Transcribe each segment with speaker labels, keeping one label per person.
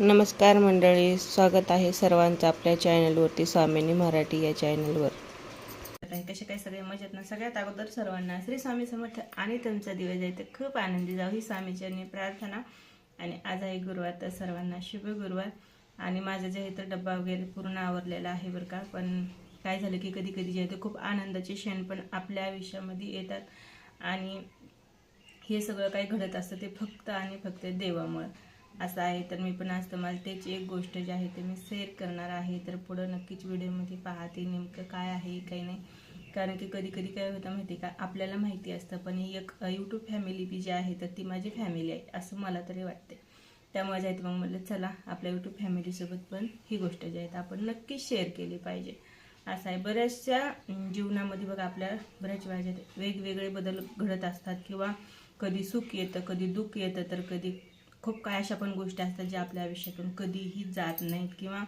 Speaker 1: नमस्कार मंडळी स्वागत आहे सर्वांचं आपल्या चॅनलवरती स्वामिनी मराठी या चॅनलवर.
Speaker 2: कसे काय सगळे मजेत ना? सगळ्यात अगोदर सर्वांना श्री स्वामी समर्थ आणि तुमचा दिवस आहे ते खूप आनंदी जाऊ ही स्वामीचरणी प्रार्थना आणि आज आहे गुरुवार तर सर्वांना शुभ गुरुवार. आणि माझं जे आहे तर डब्बा वगैरे पूर्ण आवरलेला आहे बरं का. पण काय झालं की कधी कधी जे आहे ते खूप आनंदाचे क्षण पण आपल्या आयुष्यामध्ये येतात. आणि हे सगळं काही घडत असतं ते फक्त आणि फक्त देवामुळं. असं आहे. तर मी पण आज तुम्हाला त्याची एक गोष्ट जी आहे ते मी शेअर करणार आहे. तर पुढं नक्कीच व्हिडिओमध्ये पाहते नेमकं काय आहे काही नाही. कारण की कधी कधी काय होतं माहिती आहे का? आपल्याला माहिती असतं पण ही एक यूट्यूब फॅमिली बी जी आहे तर ती माझी फॅमिली आहे असं मला तरी वाटते त्यामुळे जे मग म्हटलं चला आपल्या यूट्यूब फॅमिलीसोबत पण ही गोष्ट जी आहे आपण नक्कीच शेअर केली पाहिजे. असं आहे. बऱ्याचशा जीवनामध्ये बघा आपल्या बऱ्याच वेळा वेगवेगळे बदल घडत असतात. किंवा कधी सुख येतं कधी दुःख येतं तर कधी खूप काय अशा पण गोष्टी असतात ज्या आपल्या आयुष्यातून कधीही जात नाहीत किंवा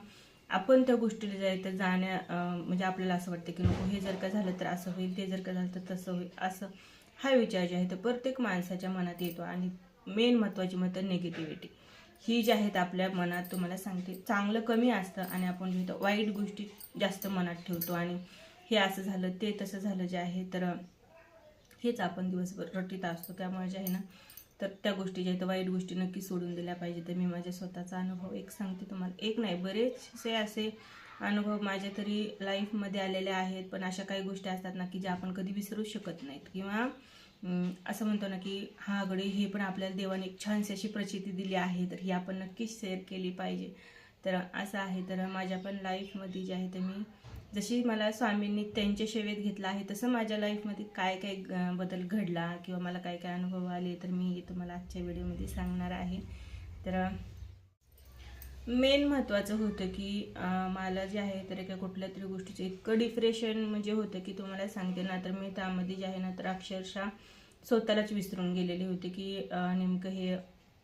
Speaker 2: आपण त्या गोष्टीला जे आहे तर जाण्या म्हणजे आपल्याला असं वाटतं की नको हे जर का झालं तर असं होईल ते जर का झालं तर तसं होईल असं हा विचार जे आहे तर प्रत्येक माणसाच्या मनात येतो आणि मेन महत्त्वाची मत निगेटिव्हिटी ही जी आहेत आपल्या मनात तुम्हाला सांगते चांगलं कमी असतं आणि आपण जे वाईट गोष्टी जास्त मनात ठेवतो आणि हे असं झालं ते तसं झालं जे आहे तर हेच आपण दिवसभर रटीत असतो. त्यामुळे जे आहे ना तर त्या गोष्टी ज्या आहेत वाईट गोष्टी नक्की सोडून दिल्या पाहिजे तर मी माझ्या स्वतःचा अनुभव एक सांगते तुम्हाला. एक नाही बरेचसे असे अनुभव माझ्या तरी लाईफमध्ये आलेले आहेत. पण अशा काही गोष्टी असतात ना की ज्या आपण कधी विसरू शकत नाहीत. किंवा असं म्हणतो ना की हा गडे हे पण आपल्याला देवाने एक छानशी अशी प्रचिती दिली आहे तर ही आपण नक्कीच शेअर केली पाहिजे. तर असं आहे. तर माझ्या पण लाईफमध्ये जे आहे तर मी जशी मला स्वामींनी त्यांच्या सेवेत घेतलं आहे तसं माझ्या लाईफमध्ये काय काय बदल घडला किंवा मला काय काय अनुभव आले तर मी हे तुम्हाला आजच्या व्हिडिओमध्ये सांगणार आहे. तर मेन महत्त्वाचं होतं की मला जे आहे तर एका कुठल्या तरी गोष्टीचं इतकं डिप्रेशन म्हणजे होतं की तुम्हाला सांगते ना तर मी त्यामध्ये जे आहे ना तर अक्षरशः स्वतःलाच विसरून गेलेले होते की नेमकं हे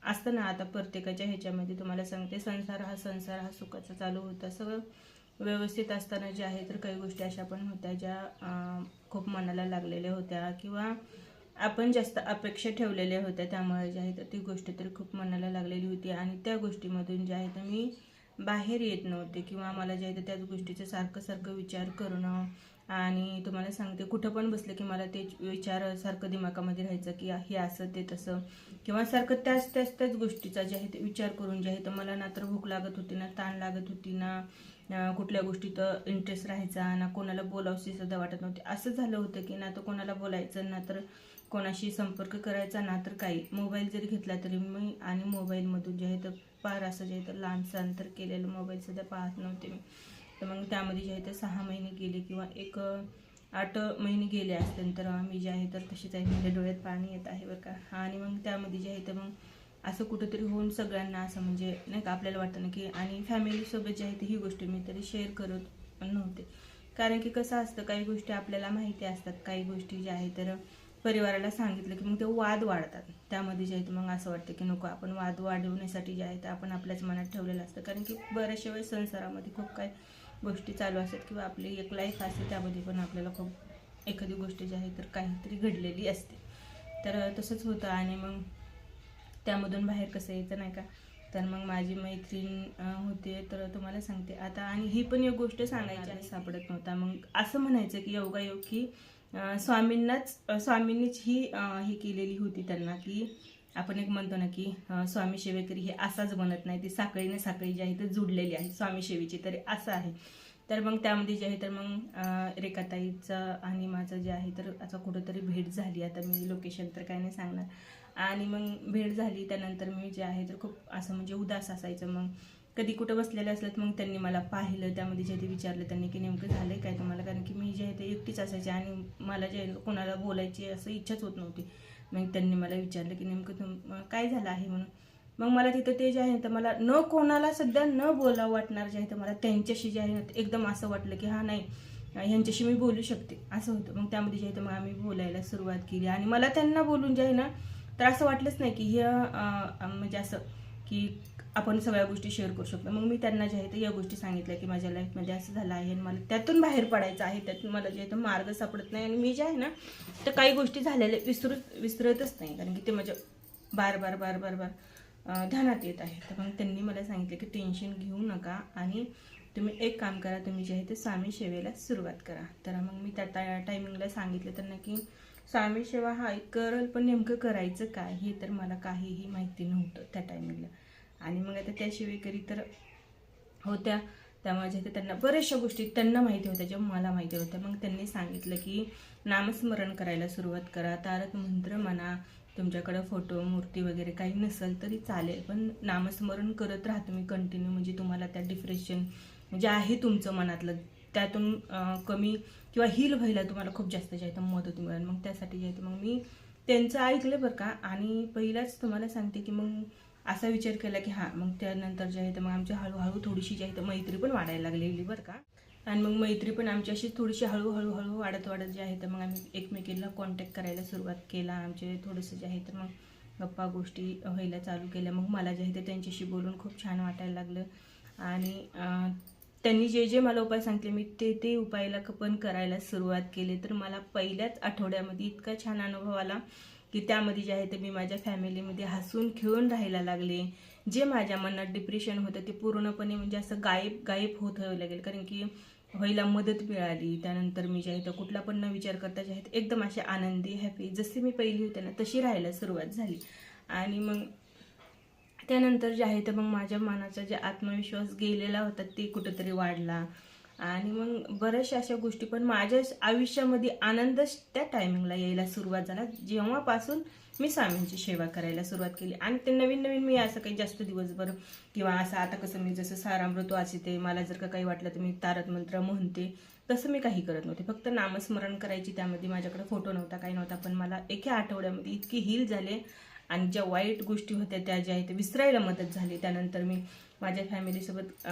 Speaker 2: असतं ना आता प्रत्येकाच्या ह्याच्यामध्ये तुम्हाला सांगते संसार हा संसार हा सुखाचा चालू होता. सगळं व्यवस्थित असताना जे आहे तर काही गोष्टी अशा पण होत्या ज्या खूप मनाला लागलेल्या होत्या किंवा आपण जास्त अपेक्षा ठेवलेल्या होत्या त्यामुळे जे आहे तर ती गोष्ट तर खूप मनाला लागलेली होती आणि त्या गोष्टीमधून जे आहे तर मी बाहेर येत नव्हते किंवा मला जे आहे तर त्याच गोष्टीचं सारखं सारखं विचार करणं आणि तुम्हाला सांगते कुठं पण बसलं की मला ते विचार सारखं दिमागामध्ये राहायचं की हे असं ते तसं किंवा सारखं त्याच त्याच त्याच गोष्टीचा जे आहे ते विचार करून जे आहे तर मला ना तर भूक लागत होती ना ताण लागत होती ना कुठल्या गोष्टीत इंटरेस्ट राहायचा ना कोणाला बोलावशी सुद्धा वाटत नव्हते. असं झालं होतं की ना तर कोणाला बोलायचं ना तर कोणाशी संपर्क करायचा ना तर काही. मोबाईल जरी घेतला तरी मी आणि मोबाईलमधून जे आहे तर पार असं जे आहे तर लहानसं अंतर केलेलं मोबाईलसुद्धा पाहत नव्हते मी. तर मग त्यामध्ये जे आहे तर सहा महिने गेले किंवा एक आठ महिने गेले असल्यानंतर तर मी जे आहे तर तशीच आहे माझ्या डोळ्यात पाणी येत आहे बरं का. आणि मग त्यामध्ये जे आहे तर मग असं कुठंतरी होऊन सगळ्यांना असं म्हणजे नाही का आपल्याला वाटतं ना की आणि फॅमिलीसोबत जे आहे ते ही गोष्ट मी तरी शेअर करत नव्हते. कारण की कसं असतं काही गोष्टी आपल्याला माहिती असतात काही गोष्टी ज्या आहेत तर परिवाराला सांगितलं की मग ते वाद वाढतात. त्यामध्ये जे आहे तर मग असं वाटतं की नको आपण वाद वाढवण्यासाठी जे आहे ते आपण आपल्याच मनात ठेवलेलं असतं. कारण की बऱ्याचशा वेळेस संसारामध्ये खूप काही गोष्टी चालू असतात किंवा आपली एक लाईफ असते त्यामध्ये पण आपल्याला खूप एखादी गोष्ट जी आहे तर काहीतरी घडलेली असते. तर तसंच होतं आणि मग त्यामधून बाहेर कसं यायचं नाही का? तर मग माझी मैत्रीण होते तर तुम्हाला सांगते. आता आणि ही पण एक गोष्ट सांगायची सापडत नव्हता. मग असं म्हणायचं की योगायोग की स्वामींनाच स्वामींनीच ही हे केलेली होती त्यांना की आपण एक म्हणतो ना की स्वामी सेवेकरी हे असाच बनत नाही. ती साखळीने साखळी जी आहे ती जुडलेली आहे. स्वामी सेवेची तरी असं आहे. तर मग त्यामध्ये जे आहे तर मग रेखाताईचं आणि माझं जे आहे तर आता कुठंतरी भेट झाली. आता मी लोकेशन तर काय नाही सांगणार. आणि मग भेट झाली त्यानंतर मी जे आहे तर खूप असं म्हणजे उदास असायचं. मग कधी कुठं बसलेलं असलं तर मग त्यांनी मला पाहिलं. त्यामध्ये जे ते विचारलं त्यांनी की नेमकं झालं आहे काय तुम्हाला? कारण की मी जे आहे ते एकटीच असायचे आणि मला जे कोणाला बोलायची असं इच्छाच होत नव्हती. मग त्यांनी मला विचारलं की नेमकं तुम काय झालं आहे म्हणून? मग मला तिथं ते जे आहे तर मला न कोणाला सध्या न बोलावं वाटणार जे आहे तर मला त्यांच्याशी जे आहे ना एकदम असं वाटलं की हा नाही ह्यांच्याशी मी बोलू शकते. असं होतं. मग त्यामध्ये जे आहे तर मग आम्ही बोलायला सुरुवात केली. आणि मला त्यांना बोलून जे आहे ना तर असं वाटलंच नाही की हे म्हणजे असं की आपण सगळ्या गोष्टी शेअर करू शकतो. मग मी त्यांना जे आहे ते या गोष्टी सांगितल्या की माझ्या लाईफमध्ये असं झालं आहे आणि मला त्यातून बाहेर पडायचं आहे. त्यातून मला जे आहे तर मार्ग सापडत नाही. आणि मी जे आहे ना तर काही गोष्टी झालेल्या विसरू विसरतच नाही. कारण की ते माझ्या बार बार बार बार बार ध्यानात येत आहे. तर मग त्यांनी मला सांगितलं की टेन्शन घेऊ नका आणि तुम्ही एक काम करा तुम्ही जे आहे ते स्वामी सेवेला सुरुवात करा. तर मग मी त्या टा टायमिंगला सांगितलं त्यांना की स्वामी सेवा हा एक करल पण नेमकं करायचं काय हे तर मला काहीही माहिती नव्हतं त्या टायमिंगला आणि मग आता त्याशिवाय करी तर होत्या. त्यामुळे जे त्यांना बऱ्याचशा गोष्टी त्यांना माहिती होत्या ज्या मला माहिती होत्या. मग त्यांनी सांगितलं की नामस्मरण करायला सुरुवात करा तारक मंत्र म्हणा तुमच्याकडं फोटो मूर्ती वगैरे काही नसेल तरी चालेल. पण नामस्मरण करत राहा तुम्ही कंटिन्यू म्हणजे तुम्हाला त्या डिप्रेशन जे म्हणजे आहे तुमचं मनातलं. त्यातून कमी किंवा हील व्हायला तुम्हाला खूप जास्त जे आहे मदत मिळेल. मग त्यासाठी जे आहे मग मी त्यांचं ऐकलं बरं का. आणि पहिलाच तुम्हाला सांगते की मग असा विचार केला की हां मग त्यानंतर जे आहे तर मग आमची हळूहळू थोडीशी जी आहे तर मैत्री पण वाढायला लागलेली बरं का. आणि मग मैत्री पण आमची अशी थोडीशी हळूहळू हळू वाढत वाढत जे आहे तर मग आम्ही एकमेकीला कॉन्टॅक्ट करायला सुरुवात केला. आमचे थोडंसं जे आहे तर मग गप्पा गोष्टी व्हायला चालू केल्या. मग मला जे आहे ते त्यांच्याशी बोलून खूप छान वाटायला लागलं. आणि त्यांनी जे जे मला उपाय सांगितले मी ते ते उपायाला क- पण करायला सुरुवात केली. तर मला पहिल्याच आठवड्यामध्ये इतका छान अनुभव आला की त्यामध्ये जे आहे ते मी माझ्या फॅमिलीमध्ये हसून खेळून राहायला लागले. जे माझ्या मनात डिप्रेशन होतं ते पूर्णपणे म्हणजे असं गायब गायब होत लागेल. कारण की व्हायला मदत मिळाली. त्यानंतर मी जे आहे तर कुठला पण न विचार करता जे आहे एकदम असे आनंदी हॅपी जशी मी पहिली होते ना तशी राहायला सुरुवात झाली. आणि मग त्यानंतर जे आहे तर मग माझ्या मनाचा जे आत्मविश्वास गेलेला होता ते कुठंतरी वाढला. आणि मग बऱ्याचशा अशा गोष्टी पण माझ्या आयुष्यामध्ये आनंदच त्या टायमिंगला यायला सुरुवात झाला. जेव्हापासून मी स्वामींची सेवा करायला सुरुवात केली. आणि ते नवीन नवीन मी असं काही जास्त दिवसभर किंवा असं आता कसं मी जसं सारामृत वाचते मला जर का काही वाटलं तर मी तारक मंत्र म्हणते तसं मी काही करत नव्हते. फक्त नामस्मरण करायची त्यामध्ये माझ्याकडे फोटो नव्हता काही नव्हता पण मला एका आठवड्यामध्ये इतकी हील झाले. आणि ज्या वाईट गोष्टी होत्या त्या ज्या आहेत विसरायला मदत झाली. त्यानंतर मी माझ्या फॅमिलीसोबत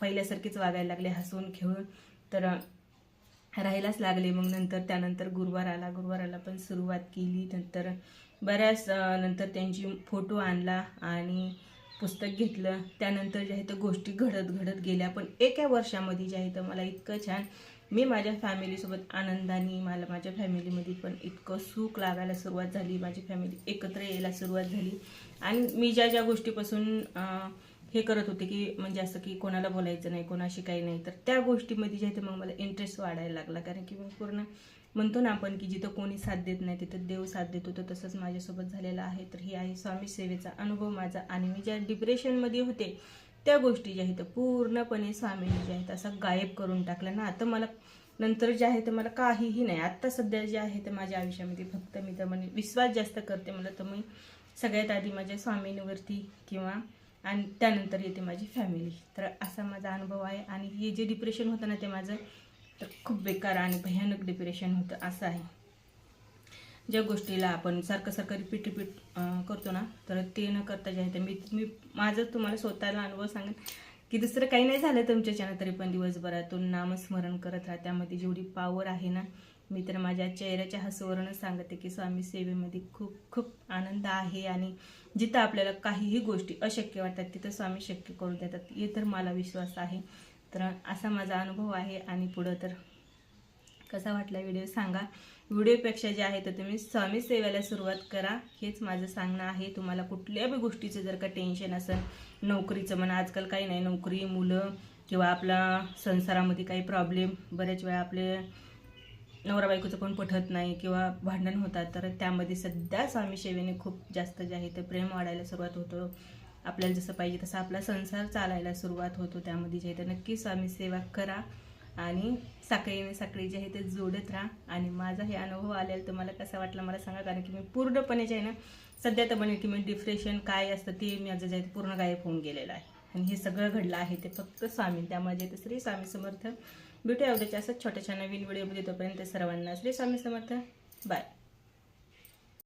Speaker 2: पहिल्यासारखीच वागायला लागले हसून खेळून. तर राहायलाच लागले. मग नंतर त्यानंतर गुरुवार आला. गुरुवाराला पण सुरुवात केली. नंतर बऱ्याच नंतर त्यांची फोटो आणला आणि पुस्तक घेतलं. त्यानंतर जे आहे तर गोष्टी घडत घडत गेल्या. पण एका वर्षामध्ये जे आहे तर मला इतकं छान मी माझ्या फॅमिलीसोबत आनंदाने मला माझ्या फॅमिलीमध्ये पण इतकं सुख लागायला सुरुवात झाली. माझी फॅमिली एकत्र यायला सुरुवात झाली. आणि मी ज्या ज्या गोष्टीपासून हे करत होते की म्हणजे असं की कोणाला बोलायचं नाही कोणाशी काही नाही तर त्या गोष्टीमध्ये जे आहे ते मग मला इंटरेस्ट वाढायला लागला. कारण की मी पूर्ण म्हणतो ना आपण की जिथं कोणी साथ देत नाही तिथं देव साथ देतो तर तसंच माझ्यासोबत झालेलं आहे. तर ही आहे स्वामी सेवेचा अनुभव माझा. आणि मी ज्या डिप्रेशनमध्ये होते त्या गोष्टी ज्या आहेत पूर्णपणे स्वामीने ज्या आहेत असं गायब करून टाकलं ना. आता मला नंतर जे आहे ते मला काहीही नाही. आत्ता सध्या जे आहे ते माझ्या आयुष्यामध्ये फक्त मी तर म्हणजे विश्वास जास्त करते मला. तर मी सगळ्यात आधी माझ्या स्वामींवरती किंवा आणि त्यानंतर येते माझी फॅमिली तर असा माझा अनुभव आहे. आणि हे जे डिप्रेशन होतं ना ते माझं तर खूप बेकार आणि भयानक डिप्रेशन होतं असं आहे. ज्या गोष्टीला आपण सारखं सारखं रिपीट रिपीट करतो ना तर ते न करता जे आहे ते मी मी माझं तुम्हाला स्वतःला अनुभव सांगेन की दुसरं काही नाही झालं तुमच्याच्यानं तरी पण दिवसभरातून नामस्मरण करत राहा. त्यामध्ये जेवढी पावर आहे ना मी तर माझ्या चेहऱ्याच्या हसवरूनच सांगते की स्वामी सेवेमध्ये खूप खूप आनंद आहे आणि जिथं आपल्याला काहीही गोष्टी अशक्य वाटतात तिथं स्वामी शक्य करून देतात. हे तर मला विश्वास आहे. तर असा माझा अनुभव आहे आणि पुढं तर कसा वाटला व्हिडिओ सांगा. व्हिडिओपेक्षा जे आहे तर तुम्ही स्वामी सेवेला सुरुवात करा. हेच माझं सांगणं आहे. तुम्हाला कुठल्या बी गोष्टीचं जर का टेन्शन असेल नोकरीचं म्हणा आजकाल काही नाही नोकरी मुलं किंवा आपला संसारामध्ये काही प्रॉब्लेम बऱ्याच वेळा आपले नवरा बायकोचं पण पटत नाही किंवा भांडण होतात तर त्यामध्ये सध्या स्वामी सेवेने खूप जास्त जे आहे ते प्रेम वाढायला सुरुवात होतं. आपल्याला जसं पाहिजे तसं आपला संसार चालायला सुरुवात होतो. त्यामध्ये जे आहे तर नक्की स्वामी सेवा करा आणि साखळीने साखळी जे आहे ते जोडत राहा. आणि माझा हे अनुभव आलेला तुम्हाला कसा वाटला मला सांगा. कारण की मी पूर्णपणे जे आहे ना सध्या तर म्हणेल की मी डिप्रेशन काय असतं ते माझं जे आहे ते पूर्ण गायब होऊन गेलेलं आहे. आणि हे सगळं घडलं आहे ते फक्त स्वामी. त्यामुळे जे ते श्री स्वामी समर्थ. भेटूया उद्याच्या असं छोट्याशा नवीन व्हिडिओमध्ये तोपर्यंत सर्वांना श्री स्वामी समर्थ. बाय